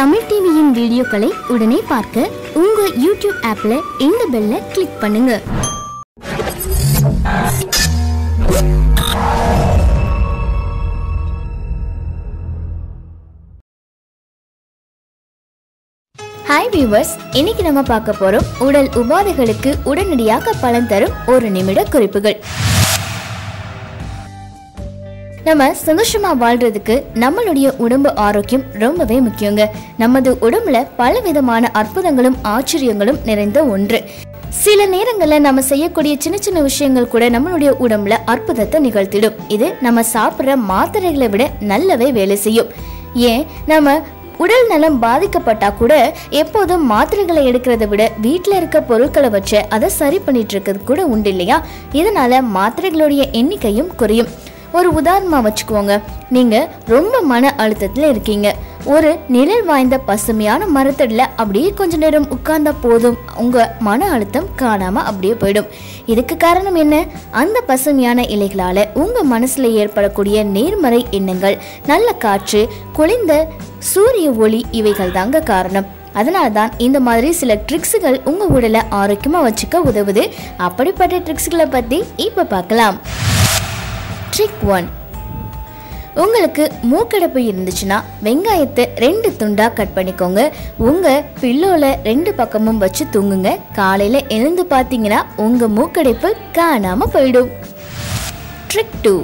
தமிழ் டிவியின் வீடியோக்களை உடனே பார்க்க உங்க யூடியூப் ஆப்ல இந்த பெல்ல கிளிக் பண்ணுங்க. ஹாய் வியூவர்ஸ் இன்னைக்கு நம்ம பார்க்க போறோம் உடல் உபாதைகளுக்கு உடனடியாக பலன் தரும் ஒரு நிமிட குறிப்புகள். நம்ம சந்தோஷமா வாழ்றதுக்கு நம்மளுடைய உடம்பு ஆரோக்கியம் ரொம்பவே முக்கியங்க. நமது உடம்புல பல விதமான அற்புதங்களும் ஆச்சரியங்களும் நிறைந்த ஒன்று. சில நேரங்களில் நம்ம செய்யக்கூடிய சின்ன சின்ன விஷயங்கள் கூட நம்மளுடைய உடம்புல அற்புதத்தை நிகழ்த்திடும். இது நம்ம சாப்பிட்ற மாத்திரைகளை விட நல்லாவே வேலை செய்யும். ஏன்? நம்ம உடல் நலம் பாதிக்கப்பட்டா கூட எப்போதும் மாத்திரைகளை எடுக்கிறத விட வீட்டில் இருக்க பொருட்களை வச்சு அதை சரி பண்ணிட்டு இருக்கிறது கூட உண்டு இல்லையா? இதனால மாத்திரைகளுடைய எண்ணிக்கையும் குறையும். ஒரு உதாரணமாக வச்சுக்கோங்க. நீங்கள் ரொம்ப மன அழுத்தத்தில் இருக்கீங்க. ஒரு நிழல் வாய்ந்த பசுமையான மரத்தடியில் அப்படியே கொஞ்ச நேரம் உட்கார்ந்தா போதும். உங்கள் மன அழுத்தம் காணாமல் அப்படியே போயிடும். இதுக்கு காரணம் என்ன? அந்த பசுமையான இலைகளால் உங்கள் மனசில் ஏற்படக்கூடிய நேர்மறை எண்ணங்கள் நல்ல காற்று குளிர்ந்த சூரிய ஒளி இவைகள் தாங்க காரணம். அதனால தான் இந்த மாதிரி சில ட்ரிக்ஸுகள் உங்கள் உடலை ஆரோக்கியமாக வச்சுக்க உதவுது. அப்படிப்பட்ட ட்ரிக்ஸுகளை பற்றி இப்போ பார்க்கலாம். ட்ரிக் ஒன் உங்களுக்கு மூக்கடைப்பு இருந்துச்சுன்னா வெங்காயத்தை ரெண்டு துண்டாக கட் பண்ணிக்கோங்க. உங்கள் பில்லோவில் ரெண்டு பக்கமும் வச்சு தூங்குங்க. காலையில் எழுந்து பார்த்தீங்கன்னா உங்கள் மூக்கடைப்பு காணாமல் போயிடும். ட்ரிக் டூ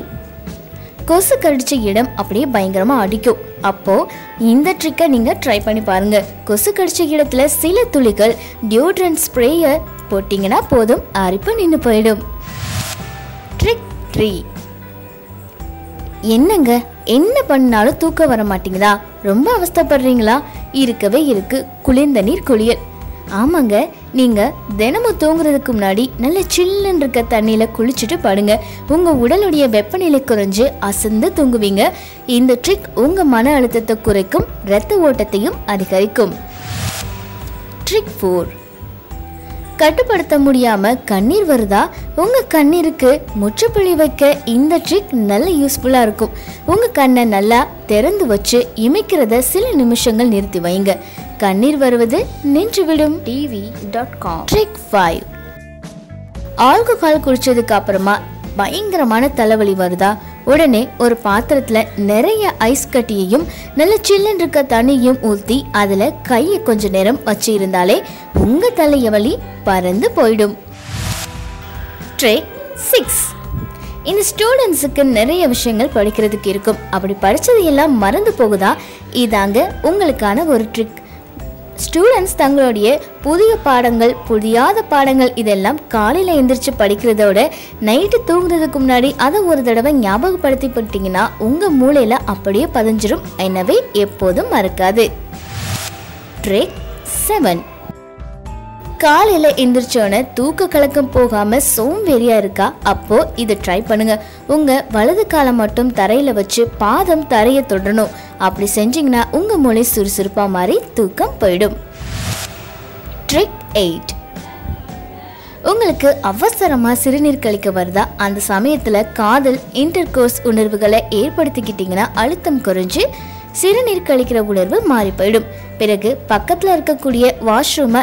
கொசு கடிச்ச இடம் அப்படியே பயங்கரமாக அடிக்கும். அப்போது இந்த ட்ரிக்கை நீங்கள் ட்ரை பண்ணி பாருங்கள் கொசு கடிச்ச இடத்துல சில துளிகள் டியோட்ரண்ட் ஸ்ப்ரேயை போட்டிங்கன்னா போதும் அரிப்பு நின்று போயிடும். ட்ரிக் த்ரீ என்னங்க? என்ன பண்ணாலும் தூக்கம் வர மாட்டீங்களா? ரொம்ப அவஸ்தைப்படுறீங்களா? இருக்கவே இருக்கு. குளிர்ந்த நீர் குளியல். ஆமாங்க. நீங்க தினமும் தூங்குறதுக்கு முன்னாடி நல்ல சில்லுன்னு இருக்க தண்ணியில குளிச்சுட்டு படுங்க. உங்க உடலுடைய வெப்பநிலை குறைஞ்சு அசந்து தூங்குவீங்க. இந்த ட்ரிக் உங்க மன அழுத்தத்தை குறைக்கும் இரத்த ஓட்டத்தையும் அதிகரிக்கும். ட்ரிக் ஃபோர் கட்டுப்படுத்த முடியாம கண்ணீர் வருதா? உங்க கண்ணீருக்கு முற்றுப்புள்ளி வைக்க இந்த ட்ரிக் நல்ல யூஸ்ஃபுல்லா இருக்கும். உங்க கண்ணை நல்லா திறந்து வச்சு இமைக்கிறத சில நிமிஷங்கள் நிறுத்தி வைங்க. கண்ணீர் வருவது நின்றுவிடும். TV dot com trick five alcohol குடிச்சதுக்கு அப்புறமா பயங்கரமான தலைவலி வருதா? உடனே ஒரு பாத்திரத்துல நிறைய ஐஸ் கட்டியையும் நல்ல சில்லுன்னு இருக்க தண்ணியும் ஊற்றி அதுல கையை கொஞ்ச நேரம் வச்சு இருந்தாலே உங்க தலையவலி பறந்து போயிடும். ட்ரேக் சிக்ஸ் இந்த ஸ்டூடெண்ட்ஸுக்கு நிறைய விஷயங்கள் படிக்கிறதுக்கு இருக்கும். அப்படி படித்தது எல்லாம் மறந்து போகுதா? இதாங்க உங்களுக்கான ஒரு ட்ரிக் ஸ்டூடெண்ட்ஸ் தங்களுடைய புதிய பாடங்கள் புதியாத பாடங்கள் இதெல்லாம் காலையில் எந்திரிச்சு படிக்கிறதோட நைட்டு தூங்குறதுக்கு முன்னாடி அதை ஒரு தடவை ஞாபகப்படுத்தி போட்டிங்கன்னா உங்கள் மூளையில் அப்படியே பதிஞ்சிரும். எனவே எப்போதும் மறக்காது. ட்ரேக் செவன் காலையில் எந்திரிச்சோன்னே தூக்க கலக்கம் போகாமல் சோம்பேறியாக இருக்கா? அப்போது இதை ட்ரை பண்ணுங்க. உங்கள் வலது காலை மட்டும் தரையில் வச்சு பாதம் தரையை தொடணும். அப்படி செஞ்சிங்கன்னா உங்கள் மூளை சுறுசுறுப்பாக மாறி தூக்கம் போயிடும். ட்ரிக் எயிட் உங்களுக்கு அவசரமாக சிறுநீர் கழிக்க வருதா? அந்த சமயத்தில் காதல் இன்டர்கோர்ஸ் உணர்வுகளை ஏற்படுத்திக்கிட்டிங்கன்னா அழுத்தம் குறைஞ்சு சிறுநீர் கழிக்கிற உணர்வு மாறி போயிடும். பிறகு பக்கத்தில் இருக்கக்கூடிய வாஷ்ரூமை